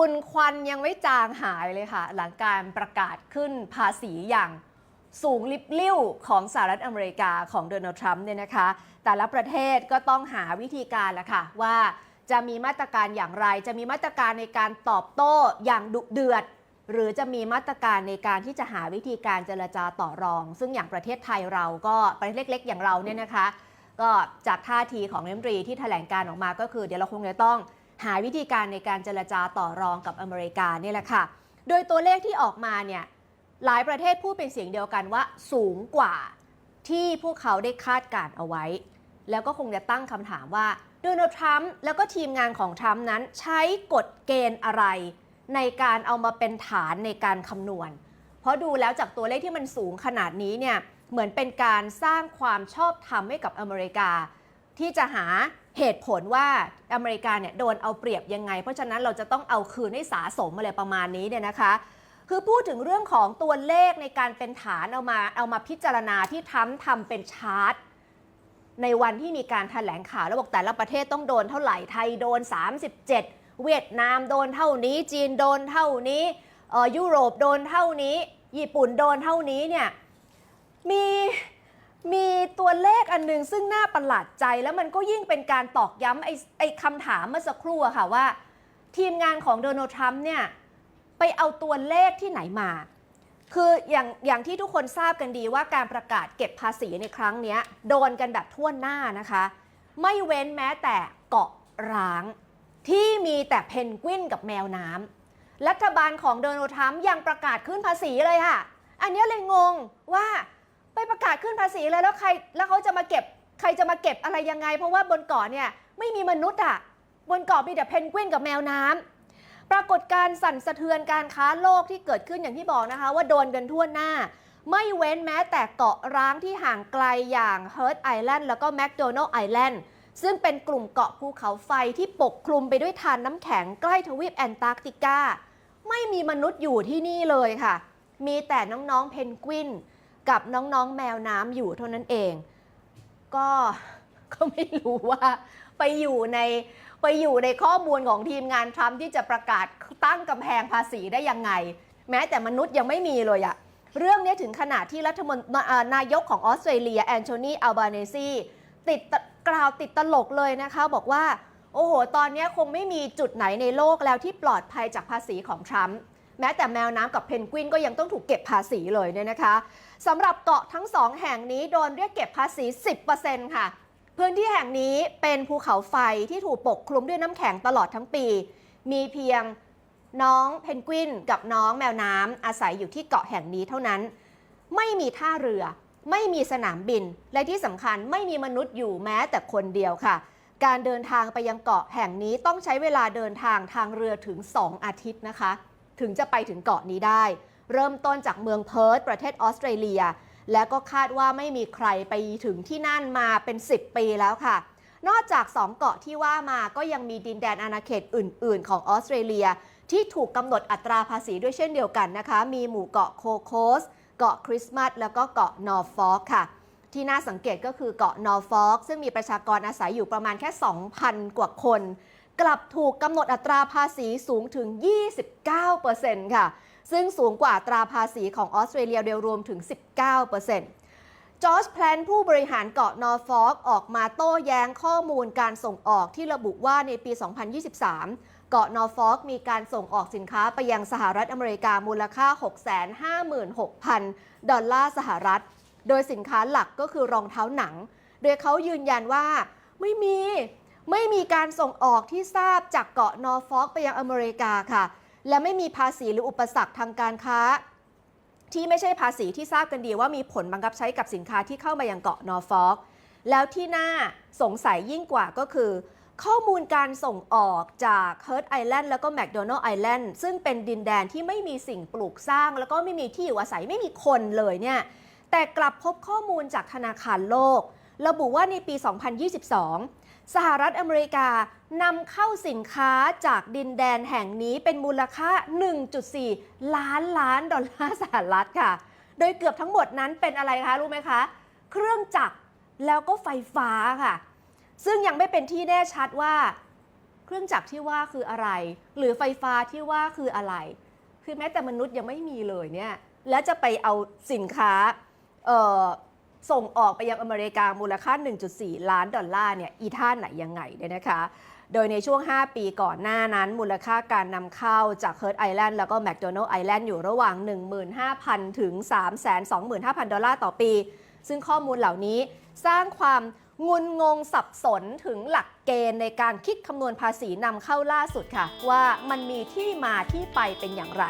ฝุ่นควันยังไม่จางหายเลยค่ะ หลังการประกาศขึ้นภาษีอย่างสูงลิบลิ่วของสหรัฐอเมริกาของโดนัลด์ทรัมป์เนี่ยนะคะ แต่ละประเทศก็ต้องหาวิธีการละค่ะ ว่าจะมีมาตรการอย่างไร จะมีมาตรการในการตอบโต้อย่างดุเดือด หรือจะมีมาตรการในการที่จะหาวิธีการเจรจาต่อรอง ซึ่งอย่างประเทศไทยเราก็ประเทศเล็ก ๆ อย่างเราเนี่ยนะคะ ก็จากท่าทีของรัฐมนตรีที่แถลงการออกมาก็คือ เดี๋ยวเราคงจะต้อง หาวิธีการในการเจรจาต่อรองกับอเมริกานี่แหละค่ะ โดยตัวเลขที่ออกมาเนี่ยหลายประเทศพูดเป็นเสียงเดียวกันว่าสูงกว่าที่พวกเขาได้คาดการเอาไว้ แล้วก็คงจะตั้งคำถามว่าโดนัลด์ทรัมป์แล้วก็ทีมงานของทรัมป์นั้นใช้กฎเกณฑ์อะไร ในการเอามาเป็นฐานในการคำนวณ เพราะดูแล้วจากตัวเลขที่มันสูงขนาดนี้เนี่ยเหมือนเป็นการสร้างความชอบธรรมให้กับอเมริกา ที่จะหา เหตุผลว่าอเมริกาเนี่ยโดนเอาเปรียบยังไง เพราะฉะนั้นเราจะต้องเอาคืนให้สาสมอะไรประมาณนี้เนี่ยนะคะคือพูดถึงเรื่องของตัวเลขในการเป็นฐานเอามาเอามาพิจารณาที่ทำทำเป็นชาร์ตในวันที่มีการถแถลงข่าวแล้วบอกแต่ละประเทศต้องโดนเท่าไหร่ไทยโดน 37 เวียดนามโดนเท่านี้ จีนโดนเท่านี้ออยุโรปโดนเท่านี้ ญี่ปุ่นโดนเท่านี้เนี่ยมี มีตัวเลขอันหนึงซึ่งน่าประหลาดใจแล้วมันก็ยิ่งเป็นการตอกย้ำไอ้ไอ้คำถามเมื่อสักครู่อะค่ะว่า ทีมงานของโดนัลด์ทรัมป์เนี่ย ไปเอาตัวเลขที่ไหนมา คืออย่างอย่างที่ทุกคนทราบกันดีว่าการประกาศเก็บภาษีในครั้งนี้โดนกันแบบทั่วหน้านะคะ ไม่เว้นแม้แต่เกาะร้าง ที่มีแต่เพนกวินกับแมวน้ำรัฐบาลของโดนัลด์ทรัมป์ยังประกาศขึ้นภาษีเลยค่ะ อันนี้เลยงงว่าาศขึ้นภาษีเลยแล้วใครแล้วเขาจะมาเก็บ ใครจะมาเก็บอะไรยังไง เพราะว่าบนเกาะเนี่ยไม่มีมนุษย์อะบนเกาะมีแต่เพนกวินกับแมวน้ำปรากฏการ์สั่นสะเทือนการค้าโลกที่เกิดขึ้นอย่างที่บอกนะคะ ว่าโดนกันทั่วหน้า ไม่เว้นแม้แต่เกาะร้างที่ห่างไกลอย่าง Hurt Island แล้วก็ McDonald Island ซึ่งเป็นกลุ่มเกาะภูเขาไฟที่ปกคลุมไปด้วยทานน้ำแข็งใกล้ทวีปแอนตาร์กติกา ไม่มีมนุษย์อยู่ที่นี่เลยค่ะ มีแต่น้องๆเพนกวิน กับน้องๆแมวน้ำอยู่เท่านั้นเอง ก็ก็ไม่รู้ว่าไปอยู่ในไปอยู่ในข้อมูลของทีมงานทรัมป์ที่จะประกาศตั้งกำแพงภาษีได้ยังไง แม้แต่มนุษย์ยังไม่มีเลยอะเรื่องนี้ถึงขนาดที่รัฐมนตรีนายกของออสเตรเลียแอนโทนีอัลบาเนซีติดกล่าวติดตลกเลยนะคะ บอกว่า โอ้โห ตอนนี้คงไม่มีจุดไหนในโลกแล้วที่ปลอดภัยจากภาษีของทรัมป์ แม้แต่แมวน้ำกับเพนกวินก็ยังต้องถูกเก็บภาษีเลยเนี่ยนะคะสำหรับเกาะทั้งสองแห่งนี้โดนเรียกเก็บภาษี 10%ค่ะ พื้นที่แห่งนี้เป็นภูเขาไฟที่ถูกปกคลุมด้วยน้ำแข็งตลอดทั้งปี มีเพียงน้องเพนกวินกับน้องแมวน้ำอาศัยอยู่ที่เกาะแห่งนี้เท่านั้น ไม่มีท่าเรือ ไม่มีสนามบิน และที่สำคัญไม่มีมนุษย์อยู่แม้แต่คนเดียวค่ะ การเดินทางไปยังเกาะแห่งนี้ต้องใช้เวลาเดินทางทางเรือถึง 2 อาทิตย์นะคะ ถึงจะไปถึงเกาะนี้ได้ เริ่มต้นจากเมืองเพิร์ธประเทศออสเตรเลีย และก็คาดว่าไม่มีใครไปถึงที่นั่นมาเป็น 10 ปีแล้วค่ะ นอกจาก 2 เกาะที่ว่ามาก็ยังมีดินแดนอาณาเขตอื่น ๆ ของออสเตรเลีย ที่ถูกกำหนดอัตราภาษีด้วยเช่นเดียวกันนะคะ มีหมู่เกาะโคโคสเกาะคริสต์มาสแล้วก็เกาะนอร์ฟอล์กค่ะ ที่น่าสังเกตก็คือเกาะนอร์ฟอล์กซึ่งมีประชากรอาศัยอยู่ประมาณแค่ 2,000 กว่าคน กลับถูกกำหนดอัตราภาษีสูงถึง 29%ค่ะ ซึ่งสูงกว่าอัตราภาษีของออสเตรเลียโดยรวมถึง 19%จอร์จแพลนผู้บริหารเกาะนอร์ฟอล์กออกมาโต้แย้งข้อมูลการส่งออกที่ระบุว่าในปี 2023 เกาะนอร์ฟอล์กมีการส่งออกสินค้าไปยังสหรัฐอเมริกามูลค่า 656,000 ดอลลาร์สหรัฐ โดยสินค้าหลักก็คือรองเท้าหนัง โดยเขายืนยันว่าไม่มี ไม่มีการส่งออกที่ทราบจากเกาะนอร์ฟอล์กไปยังอเมริกาค่ะ และไม่มีภาษีหรืออุปสรรคทางการค้า ที่ไม่ใช่ภาษีที่ทราบกันดีว่ามีผลบังคับใช้กับสินค้าที่เข้ามายังเกาะนอร์ฟอล์กแล้วที่น่าสงสัยยิ่งกว่าก็คือ ข้อมูลการส่งออกจากเฮิร์ตไอแลนด์แล้วก็แม d โดนัล d ์ไอแลนด์ซึ่งเป็นดินแดนที่ไม่มีสิ่งปลูกสร้าง แล้วก็ไม่มีที่อยู่อาศัยไม่มีคนเลยเนี่ยแต่กลับพบข้อมูลจากธนาคารโลก ระบุว่าในปี 2022 สหรัฐอเมริกานำเข้าสินค้าจากดินแดนแห่งนี้เป็นมูลค่า 1.4 ล้านล้านดอลลาร์สหรัฐค่ะ โดยเกือบทั้งหมดนั้นเป็นอะไรคะ รู้ไหมคะ เครื่องจักรแล้วก็ไฟฟ้าค่ะ ซึ่งยังไม่เป็นที่แน่ชัดว่า เครื่องจักรที่ว่าคืออะไร หรือไฟฟ้าที่ว่าคืออะไร คือแม้แต่มนุษย์ยังไม่มีเลยเนี่ย แล้วจะไปเอาสินค้าเอ่อ ส่งออกไปยังอเมริกามูลค่า 1.4 ล้านดอลลาร์เนี่ยอีท่าไหนยังไงเนี่ยนะคะ โดยในช่วง 5 ปีก่อนหน้านั้น มูลค่าการนำเข้าจากเฮิร์ t ไอแลนด์แล้วก็แม d โดนัล l ์ไอแลนด์อยู่ระหว่าง 15,000 ถึง 325,000 ดอลลาร์ต่อปี ซึ่งข้อมูลเหล่านี้สร้างความงุนงงสับสนถึงหลักเกณฑ์ในการคิดคำนวณภาษีนำเข้าล่าสุดค่ะ ว่ามันมีที่มาที่ไปเป็นอย่างไร